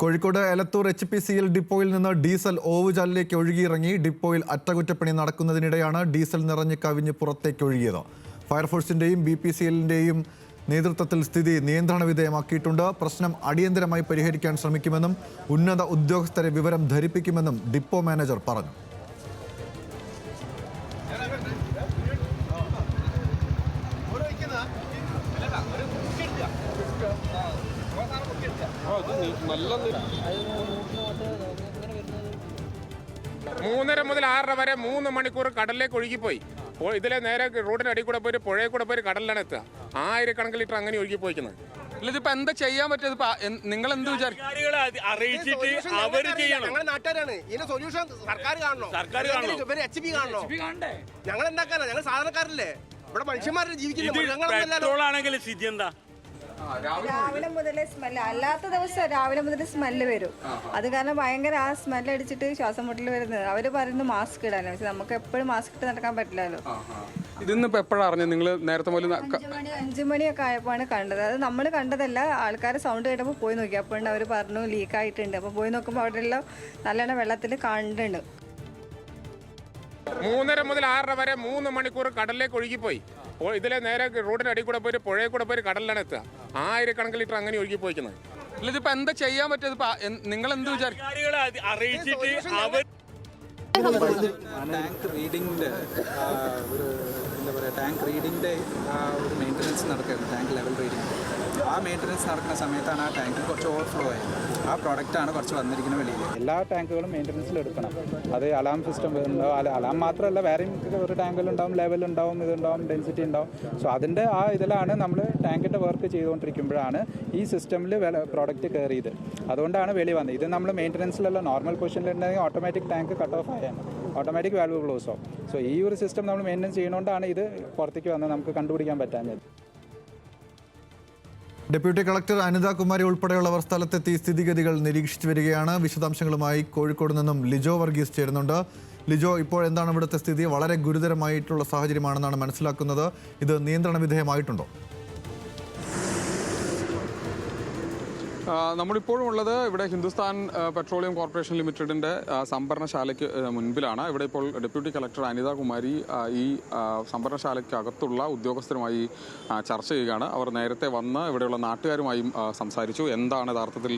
Kozhikode Elathur H P C L ഡിപ്പോയിൽ നിന്ന് diesel ഓവുചാലിലേക്ക് ഒഴുകിയിറങ്ങി ഡിപ്പോയിൽ അറ്റകുറ്റപ്പണി നടക്കുന്നതിനിടെയാണ് ഡീസൽ നിറഞ്ഞ് കവിഞ്ഞ് പുറത്തേക്ക് ഒഴുകിയത്. ഫയർഫോഴ്സിന്റെയും ബി പി സി എല്ലിന്റെയും നേതൃത്വത്തിൽ സ്ഥിതി നിയന്ത്രണ വിധേയമാക്കിയിട്ടുണ്ട്. പ്രശ്നം അടിയന്തരമായി പരിഹരിക്കാൻ ശ്രമിക്കുമെന്നും ഉന്നത ഉദ്യോഗസ്ഥരെ വിവരം ധരിപ്പിക്കുമെന്നും ഡിപ്പോ മാനേജർ പറഞ്ഞു. മൂന്നര മുതൽ ആറര വരെ മൂന്ന് മണിക്കൂർ കടലിലേക്ക് ഒഴുകിപ്പോയി. ഇതിലെ നേരെ റോഡിന്റെ അടിയിൽ കൂടെ പോയിട്ട് പുഴയിൽ കൂടെ പോയി കടലിലാണ് എത്തുക. ആയിരക്കണക്കിന് ലിറ്റർ അങ്ങനെ ഒഴുകിപ്പോയിക്കുന്നത് അല്ല ഇതിപ്പോ എന്താ ചെയ്യാൻ പറ്റിയത്? നിങ്ങൾ എന്ത് വിചാരിക്കും അറിയിച്ചിട്ട് അവർ ചെയ്യണം. ഞങ്ങൾ നാട്ടുകാരാണ്. സൊല്യൂഷൻ സർക്കാർ കാണണോ. സർക്കാർ കാണണോ? ഇവർ എച്ച് പി കാണണോ. ഞങ്ങൾ എന്താക്കാനാ ഞങ്ങൾ സാധാരണക്കാരല്ലേ? ഇവിടെ മനുഷ്യന്മാരെ ഇത് ജീവിക്കുന്നത് പെട്രോൾ ആണെങ്കിൽ സ്ഥിതി എന്താ? രാവിലെ മുതലേ? സ്മെല്ല് അല്ലാത്ത ദിവസം രാവിലെ മുതൽ സ്മെല്ല് വരും. അത് കാരണം ഭയങ്കര ആ സ്മെല്ല് അടിച്ചിട്ട് ശ്വാസം മുട്ടൽ വരുന്നത്. അവർ പറയുന്നു മാസ്ക് ഇടാനോ പക്ഷെ നമുക്ക് എപ്പോഴും മാസ്ക് ഇട്ട് നടക്കാൻ പറ്റില്ലല്ലോ. ഇതിന്നിപ്പോ എപ്പോഴാണ് അറിഞ്ഞത് നിങ്ങൾ നേരത്തെ മുതൽ അഞ്ചു മണി അഞ്ചു മണിയൊക്കെ ആയപ്പോഴാണ് കണ്ടത്. അത് നമ്മൾ കണ്ടതല്ല ആൾക്കാർ സൗണ്ട് കേട്ടപ്പോൾ പോയി നോക്കി. അപ്പോഴുണ്ട് അവർ പറഞ്ഞു ലീക്ക് ആയിട്ടുണ്ട്. അപ്പോൾ പോയി നോക്കുമ്പോൾ അവിടെ എല്ലാം നല്ലോണം വെള്ളത്തിൽ കണ്ടുണ്ട് മൂന്നര മുതൽ ആറര വരെ മൂന്ന് മണിക്കൂർ കടലിലേക്ക് ഒഴുകിപ്പോയി. ഇതിലെ നേരെ റോഡിന്റെ അടി കൂടെ പോയിട്ട് പുഴയിൽ കൂടെ പോയി കടലിലാണ് എത്തുക. ആയിരക്കണക്കിന് ലിറ്റർ അങ്ങനെ ഒഴുകി പോയിക്കുന്നത്. അല്ല ഇതിപ്പോ എന്താ ചെയ്യാൻ പറ്റിയത്? ഇപ്പൊ നിങ്ങൾ എന്ത് വിചാരിക്കും അറിയിച്ചിട്ട് അവർ ടാങ്ക് റീഡിംഗിന്റെ ഒരു എന്താ പറയുക ടാങ്ക് റീഡിങ്ങിന്റെ ഒരു മെയിന്റനൻസ് നടക്കുകയാണ് ടാങ്ക് ലെവൽ റീഡിങ് ആ മെയിന്റനൻസ് നടക്കുന്ന സമയത്താണ് ആ ടാങ്ക് കുറച്ച് ഓവർഫ്ലോ ആയത്. ആ പ്രോഡക്റ്റാണ് കുറച്ച് വന്നിരിക്കുന്നത് വെളിയിൽ. എല്ലാ ടാങ്കുകളും മെയിന്റനൻസിൽ എടുക്കണം. അത് അലാം സിസ്റ്റം ഉണ്ടാവും അല്ല അലാം മാത്രമല്ല വേറെയും ഒരു ടാങ്കിലുണ്ടാവും ലെവൽ ഉണ്ടാവും ഇതുണ്ടാവും ഡെൻസിറ്റി ഉണ്ടാവും സോ അതിന്റെ ആ ഇതിലാണ് നമ്മൾ ടാങ്കിന്റെ വർക്ക് ചെയ്തുകൊണ്ടിരിക്കുമ്പോഴാണ് ഈ സിസ്റ്റമിൽ പ്രോഡക്റ്റ് കയറിയത്. അതുകൊണ്ടാണ് വെളി വന്നത്. ഇത് നമ്മൾ മെയിന്റനൻസിലുള്ള നോർമൽ പൊസിഷനിലുണ്ടെങ്കിൽ ഓട്ടോമാറ്റിക് ടാങ്ക് കട്ട് ഓഫ് ആയാണ് ഓട്ടോമാറ്റിക് വാൽവ് ക്ലോസ് ആവും. സോ ഈ ഒരു സിസ്റ്റം നമ്മൾ മെയിന്റനൻസ് ചെയ്യുന്നതുകൊണ്ടാണ് ഇത് പുറത്തേക്ക് വന്ന് നമുക്ക് കണ്ടുപിടിക്കാൻ പറ്റാഞ്ഞത്. ഡെപ്യൂട്ടി കളക്ടർ അനിത കുമാരി ഉൾപ്പെടെയുള്ളവർ സ്ഥലത്തെത്തി സ്ഥിതിഗതികൾ നിരീക്ഷിച്ചു വരികയാണ്. വിശദാംശങ്ങളുമായി കോഴിക്കോട് നിന്നും ലിജോ വർഗീസ് ചേരുന്നുണ്ട്. ലിജോ ഇപ്പോൾ എന്താണ് ഇവിടുത്തെ സ്ഥിതി? വളരെ ഗുരുതരമായിട്ടുള്ള സാഹചര്യമാണെന്നാണ് മനസ്സിലാക്കുന്നത്. ഇത് നിയന്ത്രണ വിധേയമായിട്ടുണ്ടോ? നമ്മളിപ്പോഴും ഉള്ളത് ഇവിടെ ഹിന്ദുസ്ഥാൻ പെട്രോളിയം കോർപ്പറേഷൻ ലിമിറ്റഡിന്റെ സംഭരണശാലയ്ക്ക് മുൻപിലാണ്. ഇവിടെ ഇപ്പോൾ ഡെപ്യൂട്ടി കളക്ടർ അനിത കുമാരി ഈ സംഭരണശാലയ്ക്കകത്തുള്ള ഉദ്യോഗസ്ഥരുമായി ചർച്ച ചെയ്യുകയാണ്. അവർ നേരത്തെ വന്ന് ഇവിടെയുള്ള നാട്ടുകാരുമായും സംസാരിച്ചു. എന്താണ് യഥാർത്ഥത്തിൽ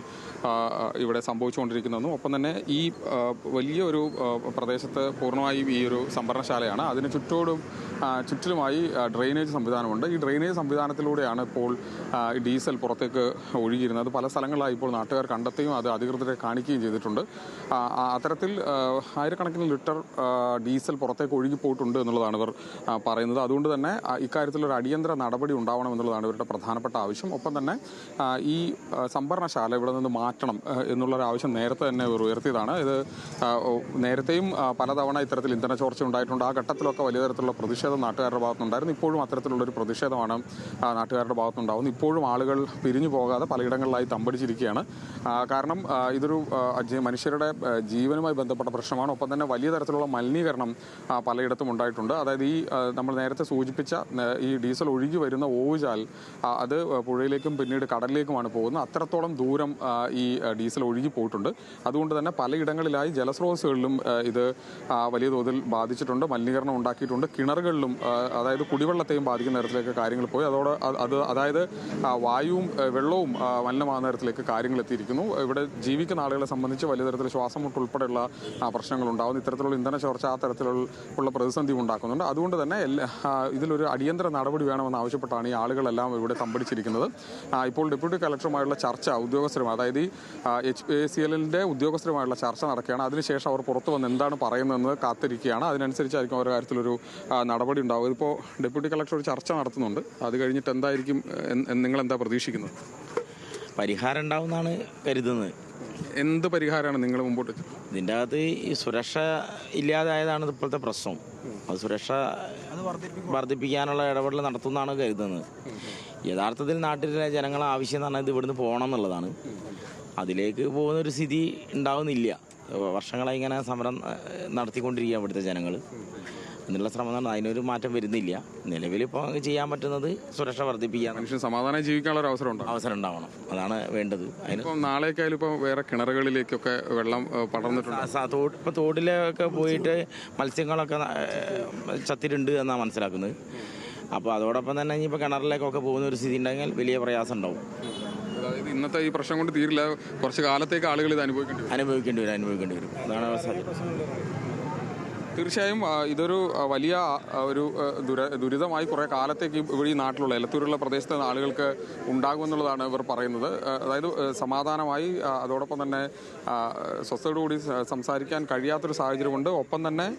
ഇവിടെ സംഭവിച്ചുകൊണ്ടിരിക്കുന്നതെന്നും ഒപ്പം തന്നെ ഈ വലിയൊരു പ്രദേശത്ത് പൂർണമായും ഈ ഒരു സംഭരണശാലയാണ്. അതിന് ചുറ്റോടും ചുറ്റിലുമായി ഡ്രെയിനേജ് സംവിധാനമുണ്ട്. ഈ ഡ്രെയിനേജ് സംവിധാനത്തിലൂടെയാണ് ഇപ്പോൾ ഡീസൽ പുറത്തേക്ക് ഒഴുകിയിരുന്നത്. പല സ്ഥലങ്ങളിലായി ഇപ്പോൾ നാട്ടുകാർ കണ്ടെത്തുകയും അത് അധികൃതരെ കാണിക്കുകയും ചെയ്തിട്ടുണ്ട്. അത്തരത്തിൽ ആയിരക്കണക്കിന് ലിറ്റർ ഡീസൽ പുറത്തേക്ക് ഒഴുകിപ്പോയിട്ടുണ്ട് എന്നുള്ളതാണ് ഇവർ പറയുന്നത്. അതുകൊണ്ട് തന്നെ ഇക്കാര്യത്തിൽ ഒരു അടിയന്തര നടപടി ഉണ്ടാവണം എന്നുള്ളതാണ് ഇവരുടെ പ്രധാനപ്പെട്ട ആവശ്യം. ഒപ്പം തന്നെ ഈ സംഭരണശാല ഇവിടെ നിന്ന് മാറ്റണം എന്നുള്ളൊരു ആവശ്യം നേരത്തെ തന്നെ ഇവർ ഉയർത്തിയതാണ്. ഇത് നേരത്തെയും പലതവണ ഇത്തരത്തിൽ ഇന്ധന ചോർച്ച ഉണ്ടായിട്ടുണ്ട്. ആ ഘട്ടത്തിലൊക്കെ വലിയ തരത്തിലുള്ള പ്രതിഷേധം നാട്ടുകാരുടെ ഭാഗത്തുണ്ടായിരുന്നു ഇപ്പോഴും അത്തരത്തിലുള്ളൊരു പ്രതിഷേധമാണ് നാട്ടുകാരുടെ ഭാഗത്തുണ്ടാവുന്നത് ഇപ്പോഴും ആളുകൾ പിരിഞ്ഞു പോകാതെ പലയിടങ്ങളിലായി തമ്പടിച്ചിരിക്കുകയാണ് ആ, കാരണം ഇതൊരു മനുഷ്യരുടെ ജീവനുമായി ബന്ധപ്പെട്ട പ്രശ്നമാണ്. ഒപ്പം തന്നെ വലിയ തരത്തിലുള്ള മലിനീകരണം പലയിടത്തും ഉണ്ടായിട്ടുണ്ട്. അതായത് ഈ നമ്മൾ നേരത്തെ സൂചിപ്പിച്ച ഈ ഡീസൽ ഒഴുകി വരുന്ന ഓവുചാൽ അത് പുഴയിലേക്കും പിന്നീട് കടലിലേക്കുമാണ് പോകുന്നത്. അത്രത്തോളം ദൂരം ഈ ഡീസൽ ഒഴുകി പോയിട്ടുണ്ട്. അതുകൊണ്ട് തന്നെ പലയിടങ്ങളിലായി ജലസ്രോതസ്സുകളിലും ഇത് വലിയ തോതിൽ ബാധിച്ചിട്ടുണ്ട്. മലിനീകരണം ഉണ്ടാക്കിയിട്ടുണ്ട്. കിണറുകളിലും അതായത് കുടിവെള്ളത്തെയും ബാധിക്കുന്ന തരത്തിലേക്ക് കാര്യങ്ങൾ പോയി. അതോടെ അത് അത് അതായത് വായുവും വെള്ളവും മലിനമാകുന്ന തരത്തിലേക്ക് കാര്യങ്ങൾ എത്തിയിരിക്കുന്നു. ഇവിടെ ജീവിക്കുന്ന ആളുകളെ സംബന്ധിച്ച് വലിയ തരത്തിൽ ശ്വാസം മുട്ട് ഉൾപ്പെടെയുള്ള പ്രശ്നങ്ങൾ ഉണ്ടാകുന്നു ഇത്തരത്തിലുള്ള ഇന്ധന ചോർച്ച ആ തരത്തിലുള്ള പ്രതിസന്ധി ഉണ്ടാക്കുന്നുണ്ട്. അതുകൊണ്ട് തന്നെ ഇതിലൊരു അടിയന്തര നടപടി വേണമെന്ന് ആവശ്യപ്പെട്ടാണ് ഈ ആളുകളെല്ലാം ഇവിടെ തമ്പടിച്ചിരിക്കുന്നത്. ഇപ്പോൾ ഡെപ്യൂട്ടി കളക്ടറുമായുള്ള ചർച്ച ഉദ്യോഗസ്ഥരുമായി അതായത് ഈ എച്ച് എ സി എല്ലിന്റെ ഉദ്യോഗസ്ഥരുമായുള്ള ചർച്ച നടക്കുകയാണ്. അതിനുശേഷം അവർ പുറത്തു വന്ന് എന്താണ് പറയുന്നതെന്ന് കാത്തിരിക്കുകയാണ്. അതിനനുസരിച്ചായിരിക്കും ഓരോ കാര്യത്തിലൊരു നടപടി ഉണ്ടാവുക. ഇപ്പോൾ ഡെപ്യൂട്ടി കളക്ടർ ഒരു ചർച്ച നടത്തുന്നുണ്ട്. അത് കഴിഞ്ഞിട്ട് എന്തായിരിക്കും നിങ്ങൾ എന്താ പ്രതീക്ഷിക്കുന്നത്? പരിഹാരം ഉണ്ടാവുമെന്നാണ് കരുതുന്നത്. എന്ത് പരിഹാരമാണ് നിങ്ങൾ മുമ്പോട്ട് ഇതിന്റെ അകത്ത് ഈ സുരക്ഷ ഇല്ലാതായതാണ് ഇപ്പോഴത്തെ പ്രശ്നം. അത് സുരക്ഷ വർദ്ധിപ്പിക്കാനുള്ള ഇടപെടൽ നടത്തുമെന്നാണ് കരുതുന്നത്. യഥാർത്ഥത്തിൽ നാട്ടിലെ ജനങ്ങൾ ആവശ്യം എന്ന് പറഞ്ഞാൽ ഇത് ഇവിടുന്ന് പോകണം എന്നുള്ളതാണ്. അതിലേക്ക് പോകുന്ന ഒരു സ്ഥിതി ഉണ്ടാവുന്നില്ല. വർഷങ്ങളായി ഇങ്ങനെ സമരം നടത്തിക്കൊണ്ടിരിക്കുക ഇവിടുത്തെ ജനങ്ങൾ എന്നുള്ള ശ്രമം നടന്നു അതിനൊരു മാറ്റം വരുന്നില്ല. നിലവിൽ ഇപ്പോൾ ചെയ്യാൻ പറ്റുന്നത് സുരക്ഷ വർദ്ധിപ്പിക്കാൻ മനുഷ്യൻ സമാധാനം ജീവിക്കാനുള്ള ഒരു അവസരം ഉണ്ടോ അവസരം ഉണ്ടാവണം. അതാണ് വേണ്ടത്. അതിന് ഇപ്പം നാളേക്കായാലും ഇപ്പോൾ വേറെ കിണറുകളിലേക്കൊക്കെ വെള്ളം പടർന്നിട്ടുണ്ട്. സ- തോട് ഇപ്പോൾ തോട്ടിലൊക്കെ പോയിട്ട് മത്സ്യങ്ങളൊക്കെ ന- ചത്തിട്ടുണ്ട് എന്നാണ് മനസ്സിലാക്കുന്നത്. അപ്പോൾ അതോടൊപ്പം തന്നെ ഇനിയിപ്പോൾ കിണറിലേക്കൊക്കെ പോകുന്ന ഒരു സ്ഥിതി ഉണ്ടെങ്കിൽ വലിയ പ്രയാസം ഉണ്ടാവും. അതായത് ഇന്നത്തെ ഈ പ്രശ്നം കൊണ്ട് തീരില്ല. കുറച്ച് കാലത്തേക്ക് ആളുകൾ ഇത് അനുഭവിക്കേണ്ടി വരും. അനുഭവിക്കേണ്ടി വരും അനുഭവിക്കേണ്ടി വരും. അതാണ് അവസ്ഥ തീർച്ചയായും ഇതൊരു വലിയ ഒരു ദുര ദുരിതമായി കുറേ കാലത്തേക്ക് ഇവിടെ ഈ നാട്ടിലുള്ള എലത്തൂരുള്ള പ്രദേശത്തെ ആളുകൾക്ക് ഉണ്ടാകുമെന്നുള്ളതാണ് ഇവർ പറയുന്നത്. അതായത് സമാധാനമായി അതോടൊപ്പം തന്നെ ആ, സ്വസ്ഥതയോടുകൂടി സ- സംസാരിക്കാൻ കഴിയാത്തൊരു സാഹചര്യമുണ്ട്. ഒപ്പം തന്നെ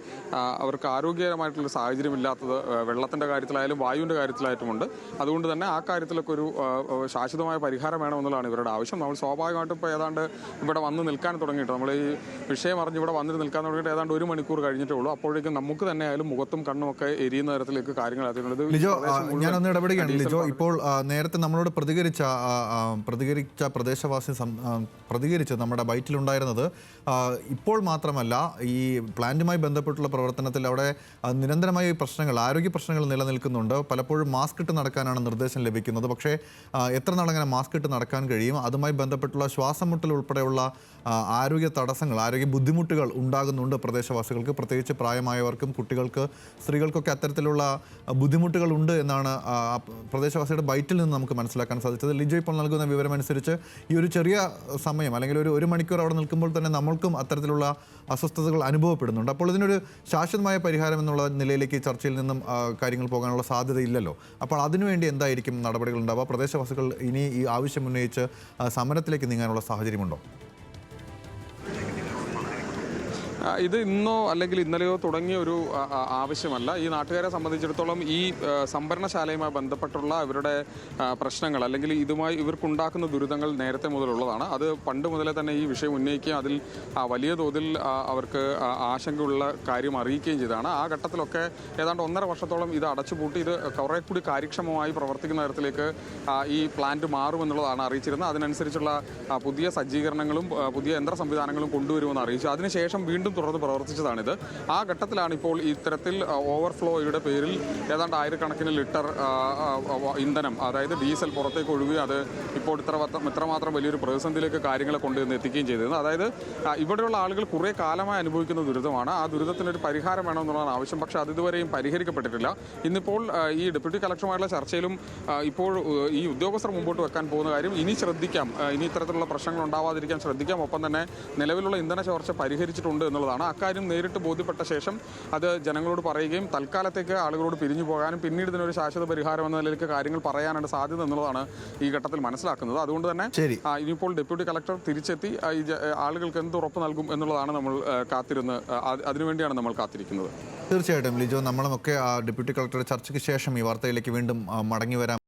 അവർക്ക് ആരോഗ്യകരമായിട്ടുള്ള സാഹചര്യം ഇല്ലാത്തത് ആ, വെള്ളത്തിന്റെ കാര്യത്തിലായാലും വായുവിന്റെ കാര്യത്തിലായിട്ടുമുണ്ട്. അതുകൊണ്ട് തന്നെ ആ കാര്യത്തിലൊക്കെ ഒരു ശാശ്വതമായ പരിഹാരം വേണമെന്നുള്ളതാണ് ഇവരുടെ ആവശ്യം. നമ്മൾ സ്വാഭാവികമായിട്ടും ഇപ്പോൾ ഏതാണ്ട് ഇവിടെ വന്ന് നിൽക്കാൻ തുടങ്ങിയിട്ട് നമ്മൾ ഈ വിഷയം അറിഞ്ഞ് ഇവിടെ വന്നിട്ട് നിൽക്കാൻ തുടങ്ങിയിട്ട് ഏതാണ്ട് ഒരു മണിക്കൂർ കഴിഞ്ഞിട്ടേ ഉള്ളൂ. അപ്പോഴേക്കും നമുക്ക് തന്നെ ആയാലും മുഖത്തും കണ്ണും ഒക്കെ എരിയുന്ന തരത്തിലേക്ക് കാര്യങ്ങൾ എത്തിയിട്ടുണ്ട് ലിജോ പ്രദേശം ഞാനൊന്ന് ഇടപെടുകയാണ്. ലിജോ ഇപ്പോൾ നേരത്തെ നമ്മളോട് പ്രതികരിച്ച പ്രതികരിച്ച പ്രദേശവാസി പ്രതികരിച്ച നമ്മുടെ ബൈറ്റിലുണ്ടായിരുന്നത് ഇപ്പോൾ മാത്രമല്ല ഈ പ്ലാന്റുമായി ബന്ധപ്പെട്ടുള്ള പ്രവർത്തനത്തിൽ അവിടെ നിരന്തരമായി പ്രശ്നങ്ങൾ ആരോഗ്യ പ്രശ്നങ്ങൾ നിലനിൽക്കുന്നുണ്ട്. പലപ്പോഴും മാസ്ക് ഇട്ട് നടക്കാനാണ് നിർദ്ദേശം ലഭിക്കുന്നത്. പക്ഷേ എത്ര നാളങ്ങനെ മാസ്ക് ഇട്ട് നടക്കാൻ കഴിയും? അതുമായി ബന്ധപ്പെട്ടുള്ള ശ്വാസം മുട്ടൽ ഉൾപ്പെടെയുള്ള ആരോഗ്യ തടസ്സങ്ങൾ ആരോഗ്യ ബുദ്ധിമുട്ടുകൾ ഉണ്ടാകുന്നുണ്ട് പ്രദേശവാസികൾക്ക്. പ്രത്യേകിച്ച് പ്രായമായവർക്കും കുട്ടികൾക്ക് സ്ത്രീകൾക്കൊക്കെ അത്തരത്തിലുള്ള ബുദ്ധിമുട്ടുകളുണ്ട് എന്നാണ് പ്രദേശവാസിയുടെ ബൈറ്റിൽ നിന്ന് നമുക്ക് മനസ്സിലാക്കാൻ സാധിച്ചത്. ലിജോ ഇപ്പോൾ നൽകുന്ന വിവരമനുസരിച്ച് ഈ ഒരു ചെറിയ സമയം അല്ലെങ്കിൽ ഒരു ഒരു മണിക്കൂർ അവിടെ നിൽക്കുമ്പോൾ തന്നെ നമ്മൾക്കും അത്തരത്തിലുള്ള അസ്വസ്ഥതകൾ അനുഭവപ്പെടുന്നുണ്ട്. അപ്പോൾ ഇതിനൊരു ശാശ്വതമായ പരിഹാരം എന്നുള്ള നിലയിലേക്ക് ചർച്ചയിൽ നിന്നും കാര്യങ്ങൾ പോകാനുള്ള സാധ്യതയില്ലല്ലോ. അപ്പോൾ അതിനുവേണ്ടി എന്തായിരിക്കും നടപടികൾ ഉണ്ടാവുക? പ്രദേശവാസികൾ ഇനി ഈ ആവശ്യം ഉന്നയിച്ച് സമരത്തിലേക്ക് നീങ്ങാനുള്ള സാഹചര്യമുണ്ടോ? ഇത് ഇന്നോ അല്ലെങ്കിൽ ഇന്നലെയോ തുടങ്ങിയ ഒരു ആവശ്യമല്ല. ഈ നാട്ടുകാരെ സംബന്ധിച്ചിടത്തോളം ഈ സംഭരണശാലയുമായി ബന്ധപ്പെട്ടുള്ള അവരുടെ പ്രശ്നങ്ങൾ അല്ലെങ്കിൽ ഇതുമായി ഇവർക്കുണ്ടാക്കുന്ന ദുരിതങ്ങൾ നേരത്തെ മുതലുള്ളതാണ്. അത് പണ്ട് മുതലേ തന്നെ ഈ വിഷയം ഉന്നയിക്കുകയും അതിൽ വലിയ തോതിൽ അവർക്ക് ആശങ്കയുള്ള കാര്യം അറിയിക്കുകയും ചെയ്തതാണ്. ആ ഘട്ടത്തിലൊക്കെ ഏതാണ്ട് ഒന്നര വർഷത്തോളം ഇത് അടച്ചുപൂട്ടി ഇത് കുറേ കൂടി കാര്യക്ഷമമായി പ്രവർത്തിക്കുന്ന തരത്തിലേക്ക് ഈ പ്ലാന്റ് മാറുമെന്നുള്ളതാണ് അറിയിച്ചിരുന്നത്. അതിനനുസരിച്ചുള്ള പുതിയ സജ്ജീകരണങ്ങളും പുതിയ യന്ത്ര സംവിധാനങ്ങളും കൊണ്ടുവരുമെന്ന് അറിയിച്ചു. അതിനുശേഷം വീണ്ടും തുടർന്ന് പ്രവർത്തിച്ചതാണിത്. ആ ഘട്ടത്തിലാണ് ഇപ്പോൾ ഇത്തരത്തിൽ ഓവർഫ്ലോയുടെ പേരിൽ ഏതാണ്ട് ആയിരക്കണക്കിന് ലിറ്റർ ഇന്ധനം അതായത് ഡീസൽ പുറത്തേക്ക് ഒഴുകി അത് ഇപ്പോൾ ഇത്ര ഇത്രമാത്രം വലിയൊരു പ്രതിസന്ധിയിലേക്ക് കാര്യങ്ങളെ കൊണ്ടുവന്ന് എത്തിക്കുകയും ചെയ്തിരുന്നത് അതായത് ഇവിടെയുള്ള ആളുകൾ കുറേ കാലമായി അനുഭവിക്കുന്ന ദുരിതമാണ്. ആ ദുരിതത്തിനൊരു പരിഹാരം വേണമെന്നുള്ളതാണ് ആവശ്യം. പക്ഷേ അത് ഇതുവരെയും പരിഹരിക്കപ്പെട്ടിട്ടില്ല. ഇന്നിപ്പോൾ ഈ ഡെപ്യൂട്ടി കളക്ടറുമായുള്ള ചർച്ചയിലും ഇപ്പോൾ ഈ ഉദ്യോഗസ്ഥർ മുമ്പോട്ട് വെക്കാൻ പോകുന്ന കാര്യം ഇനി ശ്രദ്ധിക്കാം. ഇനി ഇത്തരത്തിലുള്ള പ്രശ്നങ്ങൾ ഉണ്ടാവാതിരിക്കാൻ ശ്രദ്ധിക്കാം. ഒപ്പം തന്നെ നിലവിലുള്ള ഇന്ധന ചോർച്ച പരിഹരിച്ചിട്ടുണ്ട് എന്നുള്ളതാണ്. അക്കാര്യം നേരിട്ട് ബോധ്യപ്പെട്ട ശേഷം അത് ജനങ്ങളോട് പറയുകയും തൽക്കാലത്തേക്ക് ആളുകളോട് പിരിഞ്ഞു പോകാനും പിന്നീട് ഇതിനൊരു ശാശ്വത പരിഹാരം എന്ന നിലയിലേക്ക് കാര്യങ്ങൾ പറയാനാണ് സാധ്യത എന്നുള്ളതാണ് ഈ ഘട്ടത്തിൽ മനസ്സിലാക്കുന്നത്. അതുകൊണ്ട് തന്നെ ഇനിയിപ്പോൾ ഡെപ്യൂട്ടി കളക്ടർ തിരിച്ചെത്തി ഈ ആളുകൾക്ക് എന്ത് ഉറപ്പ് നൽകും എന്നുള്ളതാണ് നമ്മൾ കാത്തിരുന്ന് അതിനുവേണ്ടിയാണ് നമ്മൾ കാത്തിരിക്കുന്നത്. തീർച്ചയായിട്ടും ലിജോ. നമ്മളുമൊക്കെ ഡെപ്യൂട്ടി കളക്ടറുടെ ചർച്ചയ്ക്ക് ശേഷം ഈ വാർത്തയിലേക്ക് വീണ്ടും മടങ്ങി വരാം.